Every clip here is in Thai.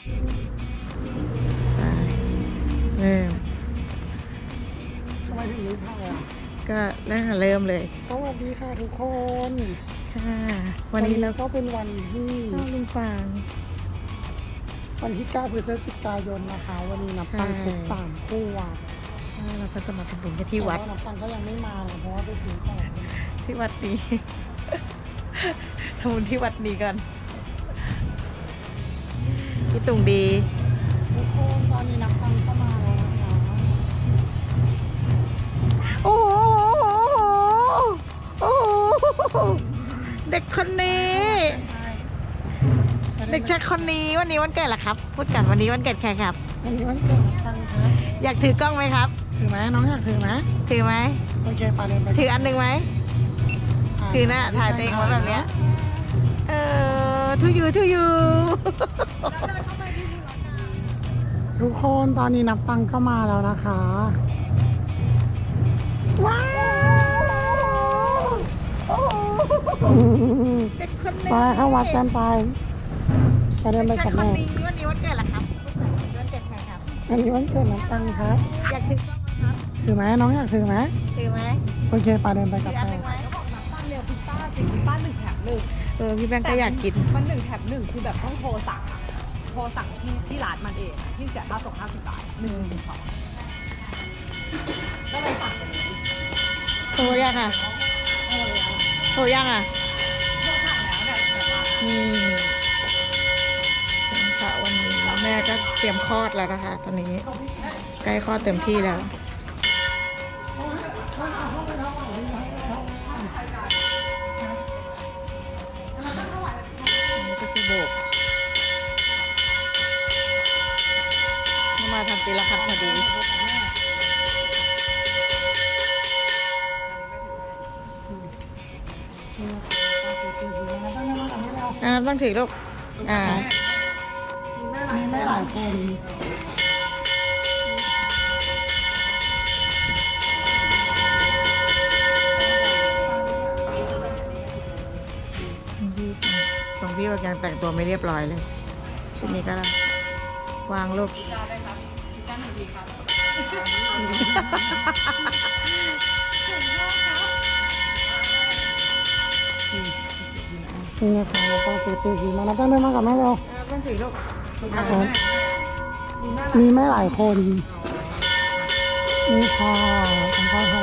ไปเริ่มทำไมถึงรู้ท่าอะก็เริ่มเริ่มเลย สวัสดีค่ะทุกคนค่ะวันนี้เราก็เป็นวันที่เข้าลุงฟางวันที่ 9 พฤศจิกายนนะคะ วันนี้นับตังใช่ครบสามคู่อะเราก็จะมาทำบุญกันที่วัดแต่านับตังก็ยังไม่มาเลยเพราะว่าไปซื้อของที่วัดนี้ทำบุญที่วัดนี้กัน พี่ตุงดีทุกคนตอนนี้นับตังก็มาแล้วนะคะโอ้โหโอ้โหเด็กคนนี้ เด็กชายคนนี้วันนี้วันเกิดเหรอครับ พูดกันวันนี้วันเกิดใครครับ วันนี้วันเกิดนับตังครับอยากถือกล้องไหมครับ ถือไหมน้องอยากถือไหมถือไหมโอเคไปเดินไปถืออันหนึ่งไหมถือหน้าถ่ายตัวเองไว้แบบเนี้ยเออทูยูทูยู ทุกคนตอนนี้นับตังก็มาแล้วนะคะ ว้าวโอ้โหเด็กคนนี้ไปเข้าวัดกันไปไปเดินไปเด็กชากัยบคนแม่นี้วันนี้วันเกิดเหรอครับวันเกิดใครครับวันนี้วันเกิดนับตังครับอยากถือกล้องไหมครับถือไหมน้องอยากถือไหมถือไหมโอเคไปเดินไปถืกับออันหแม่นึ่งไหมตั้งเรียวพิซซ่าสิพิซซ่าหนึ่งแถมหนึ่งเออพี่แบงค์ก็อยากกินมันหนึ่งแถมหนึ่งคือแบบต้องโทรสั่งอะ โทรสั่งที่ที่ร้านมันเองอะที่เสียค่าส่งห้าสิบบาทหนึ่งหนึ่งสองก็เลยสั่งไปเลยโทรยังอะโทรยังอะโทรสั่งแล้วเนี่ยแบบว่านี่พระวันนี้แม่ก็เตรียมคลอดแล้วนะคะ ตอนนี้ ใกล้คลอดเต็มที่แล้ว พอดีอ่าต้องถือลูก อ่า มีไม่หลายคนตรงพี่ว่ายังแต่งตัวไม่เรียบร้อยเลย ชุดนี้ก็วางลูก นี่นะคะแล้วก็คือตีมาแล้วตั้งเดินมากับแม่เร็วต้องถือลูกมีไม่หลายคนนี่ค่ะคุณพ่อเขา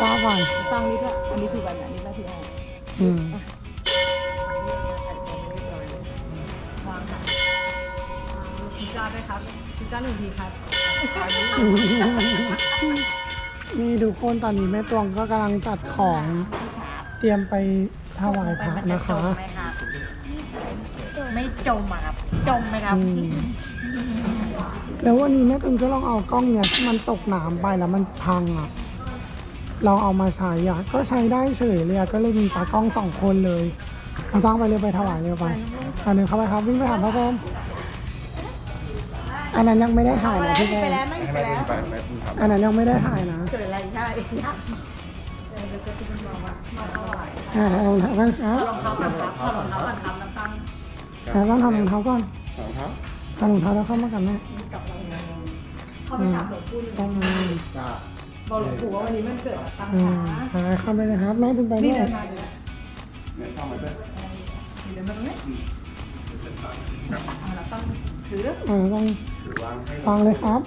ป้าก่อนฟังนี้ด้วยอันนี้คือวันอันนี้หน้าที่ออกอืม พิซซ่าด้วยครับพิซซ่าหนึ่งทีครับนี่ทุกคนตอนนี้แม่ตวงก็กำลังจัดของเตรียมไปถวายพระนะคะ ไม่จมอะครับ จมไหมครับอืมแล้ววันนี้แม่ตุนก็ลองเอากล้องเนี่ยที่มันตกน้ำไปแล้วมันพังอะเราเอามาใช้อะก็ใช้ได้เฉยเลยอะก็เลยมีตากล้องสองคนเลยเอาตั้งไปเลยไปถวายเร็วไปอันหนึ่งเข้าไปครับวิ่งไปหาพระพรหม อันนั้นยังไม่ได้ถ่ายนะพี่แกไปแล้วไม่ไปแล้วอันนั้นยังไม่ได้ถ่ายนะเกิดอะไรใช่อ่ารองเท้าก่อนอะรองเท้าก่อนครับถอดรองเท้าก่อนครับน้ำตั้งอะต้องทำรองเท้าก่อนทำรองเท้าแล้วเข้ามากันแม่เข้าไปกราบหลวงปู่หนึ่งต้องมาบอกหลวงปู่ว่าวันนี้มันเกิดตั้งอืมขาอ่าเข้าไปเลยครับแม่ตุนไปด้นี่วยเดินมาเลยเดินมาตรงนี้เอาละตั้งถืออ่าต้อง ฟังเลยครับ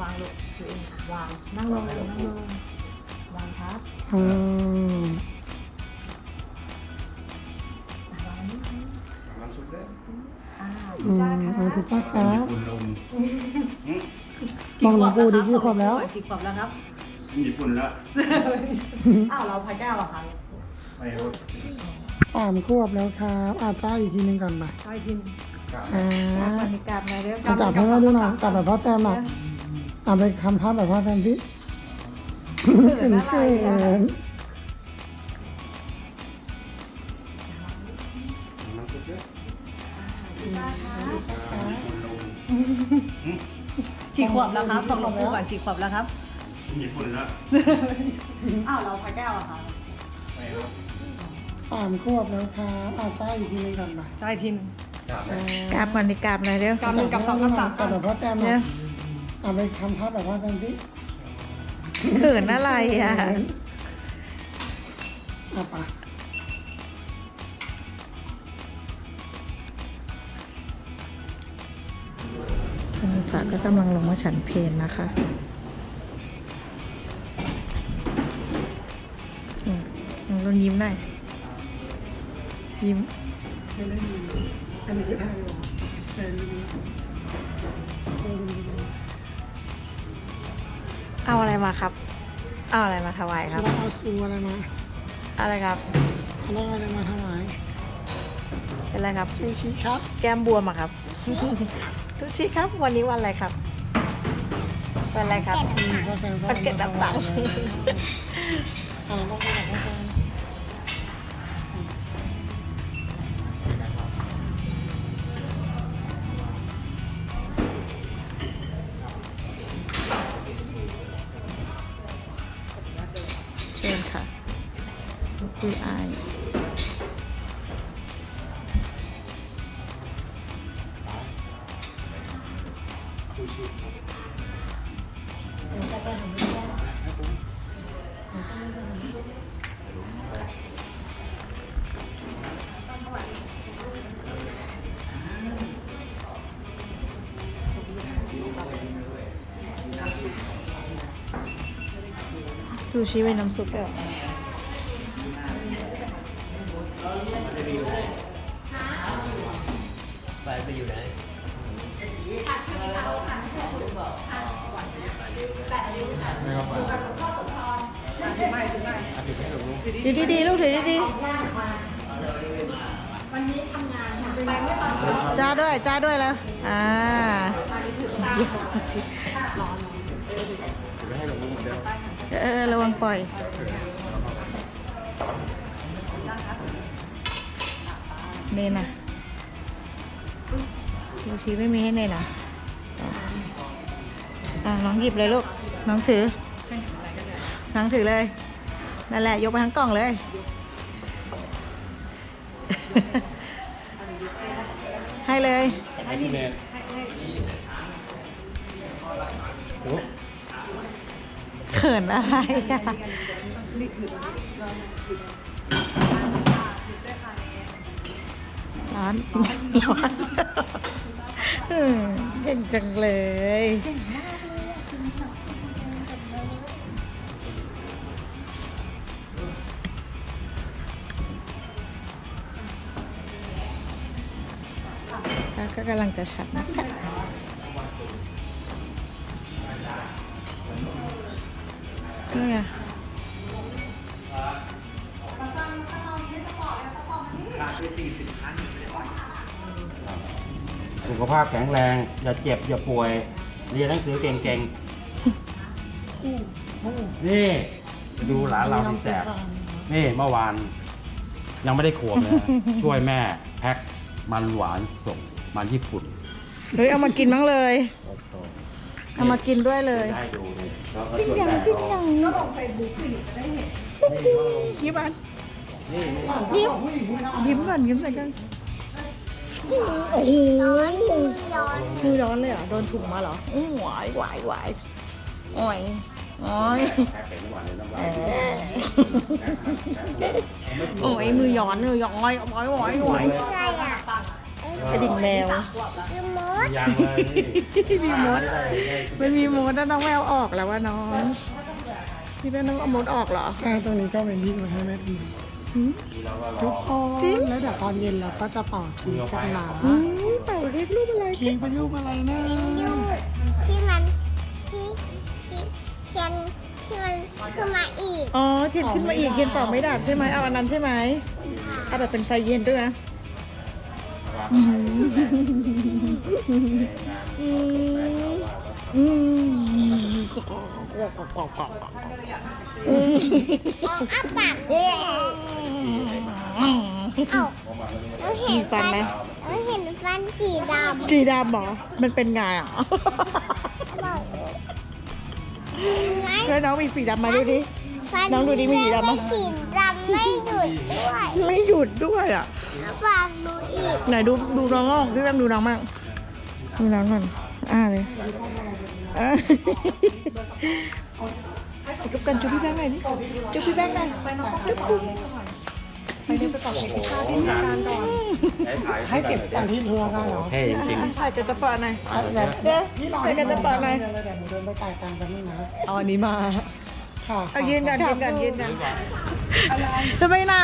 วางลงถือวางนั่งลงนั่งลงวางครับอ่าวางนิดนึงอ่าอืมจ้าอ่าคถูรักบต้องครับมองหลวงปู่ดิกี่ขวบแล้ว กี่ขวบแล้วครับญี่ปุ่นละอ้าวเราพายแก้วเหรอคะไม่รถสามขวบแล้วครับอาจ้าอีกทีหนึงก่อนไปไปกิน อ่าวันนี้กลับมาเร็วจับให้แม่ดูหน่อยจับแบบพ่อแจมหน่อยเอาไปทำท่าแบบพ่อแจมสิเขินเขินมันสุดเยอะกี่ขวบแล้วครับบอกหลวงปู่ก่อนกี่ขวบแล้วครับญี่ปุ่นละอ้าวเราพายแก้วเหรอคะไม่รถสสามขวบแล้วครับอาจ้าอีกทีหนึงกันไปจ่ายทีหนึง กราบก่อนดิกราบหน่อยเร็วกราบหนึ่งกับสองกับสามแต่แบบพ่อแต้มเร็นะวเอาไปทำท่าแบบว่าตอนที่เขินอะไรอะเอาไปคุณพระก็กำลังลงมาฉันเพลนนะคะอืมอืมลองยิ้มหน่อยยิ้มไม่ได้ยิน อันนี้คือท่าอยู่เอ็นดีเอ็นดีเอาอะไรมาครับ เอาอะไรมาถวายครับแล้วเอาซูอะไรมาอะไรครับ แล้วเอาอะไรมาถวายเป็นอะไรครับ ซูชิครับแก้มบวมอะครับ ทุกชีครับ วันนี้วันอะไรครับ วันอะไรครับ อืมพ่อแต้มวันเกิดดับตังอะไรบ้างที่บอกพ่อแต้ม ซูชิเป็นน้ำซุปด้วยเหรอไปไปอยู่ไหนถือดีๆลูกถือดีๆจ้าด้วยจ้าด้วยแล้ว อ่า เออระวังปล่อย เนนน่ะซูชิไม่มีให้เนนน่ะอะน้องหยิบเลยลูก น้องถือ น้องถือเลย นั่นแหละ ยกไปทั้งกล่องเลย ให้เลย ให้พี่เนท ขินอะไรอะร้อนร้อนเออเก่งจังเลยแล้วก็กำลังจะชัดนะคะ นี่ไงสุขภาพแข็งแรง อย่าเจ็บ อย่าป่วย เรียนหนังสือเก่งๆ นี่ ดูหลานเราที่แสบ นี่เมื่อวาน ยังไม่ได้ขวบเลยนะช่วยแม่แพ็คมันหวานส่งมันญี่ปุ่น เฮ้ยเอามากินมั้งเลย เอามากินด้วยเลยได้ดูเลยแล้วก็ช่วยแม่เขาก็ลงเฟซบุ๊กนี่จะได้เห็นยิ้มอันนี่นี่ยิ้มยิ้มก่อนยิ้มใส่กันโอ้โหมือร้อนเลยเหรอโดนถุงมาเหรออื้อหวายหวายหวายโอ้ยโอ้ยแพ็คเป็นเมื่อวานเลยน้ำลาเอยอโอ้ยมือย้อนมือย้อยโอ้ยโอ้ยโอ้ย กระดิ่งแมวยังเลยนี่มีมดไม่มีมดแล้วน้องแมวออกแล้วว่าน้องพี่เป็นน้องเอามดออกเหรออ่าตรงนี้ก็เป็นที่มาให้แม่ทีทุกคนจริงแล้วเดี๋ยวตอนเย็นเราก็จะเป่าเค้กกันนะอืมเป่าเรียกรูปอะไรเค้กเป็นรูปอะไรนะที่มันที่ที่เทียนที่มันขึ้นมาอีก อ๋อเทียนขึ้นมาอีกเทียนเป่าไม่ดับใช่ไหมเอาอันนั้นใช่ไหมเอาแบบเป็นไฟเย็นด้วยนะ อืมเอาอ้าปากเอาเราเห็นฟันไหมเราเห็นฟันสีดำสีดำหรอมันเป็นไงอะบอกไงเพื่อนน้องมีสีดำมาดูดิ ฟันน้องดูดิมีสีดำปะเป็นสีดำไม่หยุดด้วย ไม่หยุดด้วยอะ วฝากดูอีกไหนดูดูน้องบ้างพี่แบมดูน้องบ้างดูน้องก่อนอ่าเลยอ่าจุ๊บกันจุ๊บพี่แบงค์หน่อยดิจุ๊บพี่แบงค์หน่อยจุ๊บคุณไปเดี๋ยวไปต่อคิวที่ข้าวที่ทำงานก่อนให้เก็บตอนที่ทัวร์ได้เหรอเท่จริงใช่จะจะปาหน่อยเดี๋ยวเดี๋ยวไปกันจะปาหน่อยเดี๋ยวหนูเดินไปจ่ายตังค์กันนี่นะเอาอันนี้มาค่ะเอายืนกันยืนกันยืนกันจะไปไหน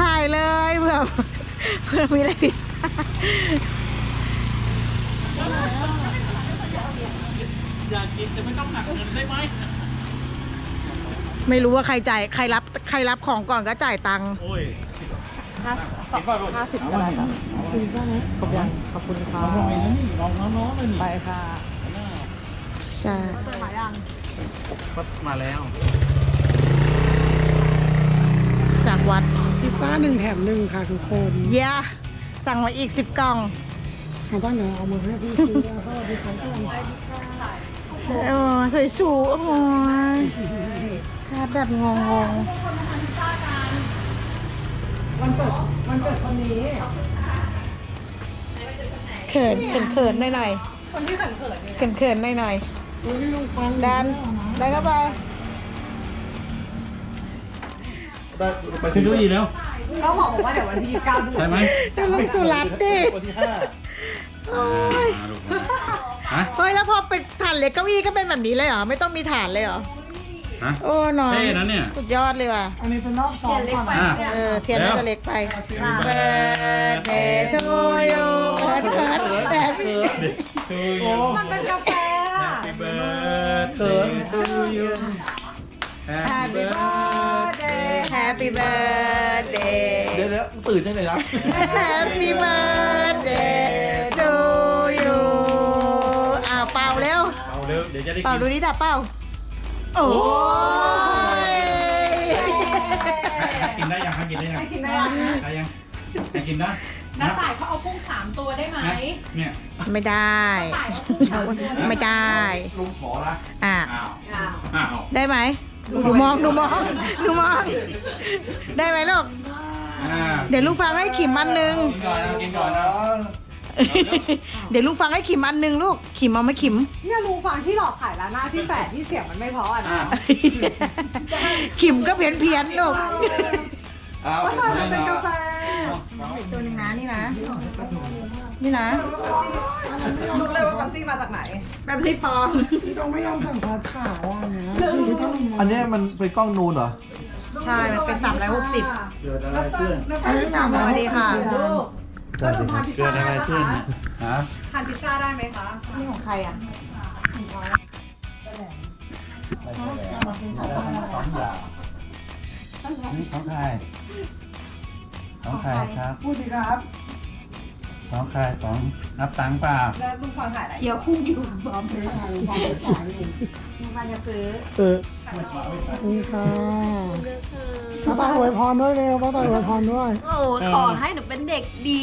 ถ่ายเลยเผื่อเผื่อมีอะไรผิดไม่รู้ว่าใครจ่ายใครรับใครรับของก่อนก็จ่ายตังค์ๆโอ้ยห้าห้าสิบก็ได้ค่ะขอบคุณขอบคุณค่ะไปค่ะใช่ต้นไม้ยังก็มาแล้ว จากวัด พิซซ่าหนึ่งแถมหนึ่งค่ะทุกคนเย้สั่งมาอีกสิบกล่องเอาตั้งไหนเอามือให้พี่ซื้อแล้วก็ดีครับโอ้สวยสูโอ้ยภาพแบบงงวันเกิดวันเกิดคนนี้ๆเขินเขินเขินหน่อยหน่อยคนที่เขินเขินเนี่ยเขินเขินหน่อยหน่อยอุ้ยลงฟัง ดันดันเข้าไป ไปขึ้นดูอีแล้วก็บอกว่าเดี๋ยววันที่ยี่สิบเก้าดูใช่ไหมจะลงสุรัตน์ดิวันที่ห้าโอ้ยมาลูกมาฮะเฮ้ยแล้วพอเป็นฐานเหล็กเก้าอี้ก็เป็นแบบนี้เลยเหรอไม่ต้องมีฐานเลยเหรอฮะโอ้น้องเท่นะเนี่ย สุดยอดเลยว่ะอันนี้เป็นรอบสองก่อนอะเออเทียนน่าจะเล็กไป Birthday to you เขินเขินแบบมันเป็นกาแฟอะ Happy birthday to you Happy birthday Happy birthday เดี๋ยวเดี๋ยวตื่นจังเลยนะ Happy birthday to you อ้าวเป่าเร็ว เอาเร็วเดี๋ยวจะได้เป่ากิน ดูนี่ดับเป่า โอ้ยกินได้ยังให้กินได้ยังกินได้ยังได้ยังให้กินนะน้าต่ายเขาเอากุ้งสามตัวได้ไหมนะเนี่ยไม่ได้ ต่ายเอากุ้งสามตัวได้ไหมไม่ได้ ลุงขอละอะอ้าวอ้าวอ้าวได้ไหม ดูมองดูมองดูมอง ได้ไหมลูก อ่าเดี๋ยวลูกฟังให้ขิมอันหนึง กินก่อนนะกินก่อนนะเดี๋ยวลูกฟังให้ขิมอันหนึงลูก ขิมเอาไหมาขิม เนี่ยลุงฟังที่หลอกขายร้านหน้าที่แฝดที่เสียงมันไม่เพราะอะอ่านะขิมก็เพี้ยนเพี้ยนๆลูกอ้าวว่าตอนมันเป็นกาแฟตัวหนึงนะนี่นะ นี่นะ รู้เลยว่าแป๊บซี่มาจากไหน แบบที่ปลอมพี่ต้องไม่ยอมสั่งพาสขาวอะเนี่ยพี่ต้อง อันเนี้ยมันเป็นกล้องนูนเหรอ ใช่ มันเป็นสามร้อยหกสิบเกิดอะไรขึ้นอันนี้สามสร้อวัยสดีค่ะลูกแล้วลุงทานพิซซ่าได้ไหมคะฮะทานพิซซ่าได้ไหมคะนี่ของใครอะสองอย่างนี่ของใครของใครครับพูดสิครับ ของใครของนับตังค์เปล่าแล้วลุงฟังขายอะไรเกี่ยวพุ่งอยู่พร้อมเลยค่ะมีมันจะซื้อเออนี่ค่ะป้าตาอวยพรด้วยเร็วป้าตาอวยพรด้วย โอ้ขอให้หนูเป็นเด็กดี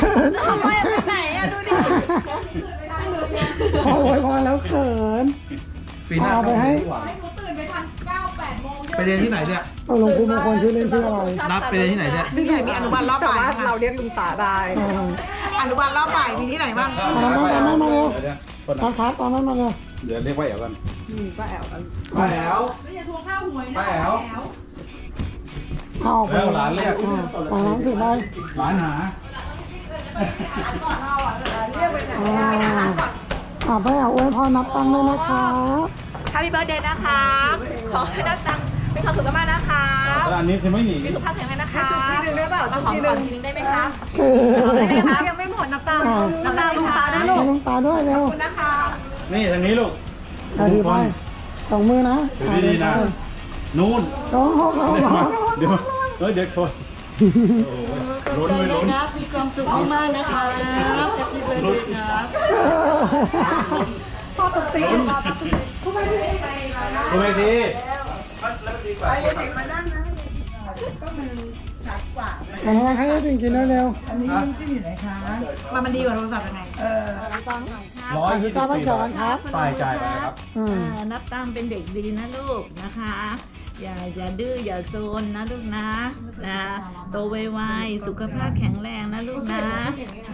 เขินทำไมไปไหนอะดูดิพออวยพรแล้วเขินปีหน้าเอาไปให้ให้หนูตื่นไปทัน9 8โมง ไปเรียนที่ไหนเนี่ยตกลงคุณเป็นคนชื่อเล่นชื่ออะไรนับไปเรียนที่ไหนเนี่ยพี่ใหญ่มีอนุบาลรอบแต่บ่ายว่าใช่ไหมเราเรียกลุงตาได้อ่าอนุบาลรอบบ่ายมีที่ไหนบ้างตามนั้นตามนั้นมาเร็วเดี๋ยวตามครับตามนั้นมาเร็วเดี๋ยวเรียกว่าแอ๋วกันนี่ก็แอลกันป้าแอ๋วไม่อย่าทวงข้าวหวยนะป้าแอ๋วเอาออกไปแล้วหลานเรียกอ่าตามนั้นถือได้หลานหาก่อนเราอะเรียกไปไหนอ่าอ่าไปเอาอวยพรนับตังค์เลยนะคะ h a p p ี b เบิร์ดเดย์นะคะ ขอให้นักตัง มีความสุขมากๆนะคะแล้วอันนี้คือไม่หนีมีสุขภาพแข็งแรงนะคะจุดทีนึงได้เปล่ามาจุดขอทีขนึองทีนึงได้ไหมคะเขินได้ไหมคะยังไม่หมดน้ำตาลอ่าน้ำตาลลูกตาให้นะลูกลุงตาด้วยเร็วคุณนะคะ นี่ทางนี้ลูกเอาถือไปสองมือนะถือดีๆนะนู่นสองหกสองหกเดี๋ยวเฮ้ยเดี๋ยวคนลุ้นไม่ลุ้นมีความสุขมากๆนะครับจะพี่เบิร์ดครับพ่อตุ๊กตีพ่อตุ๊กตีคุณไม่ดี ทำอะไรให้ได้ถึงกินเร็วมันมันดีกว่าโทรศัพท์ยังไงร้อยยี่ๆสิตาบไปสี่ก่บาอนทครับฝ่ายจ่ายไปครับอืมนับตามเป็นเด็กดีนะลูกนะคะ อย่าอย่าดื้ออย่าโซนนะลูกนะนะโตไวๆสุขภาพแข็งแรงนะลูกนะ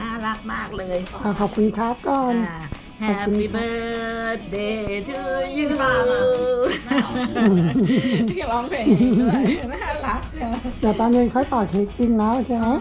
น่ารักมากเลยอะขอบคุณครับก่อนอ่า Happy birthday to you ที่ร้องเพลงด้วยน่ารักเดี๋ยวตอนเย็นค่อยต่อเค้กกินนะโอเคไหมอ๋อ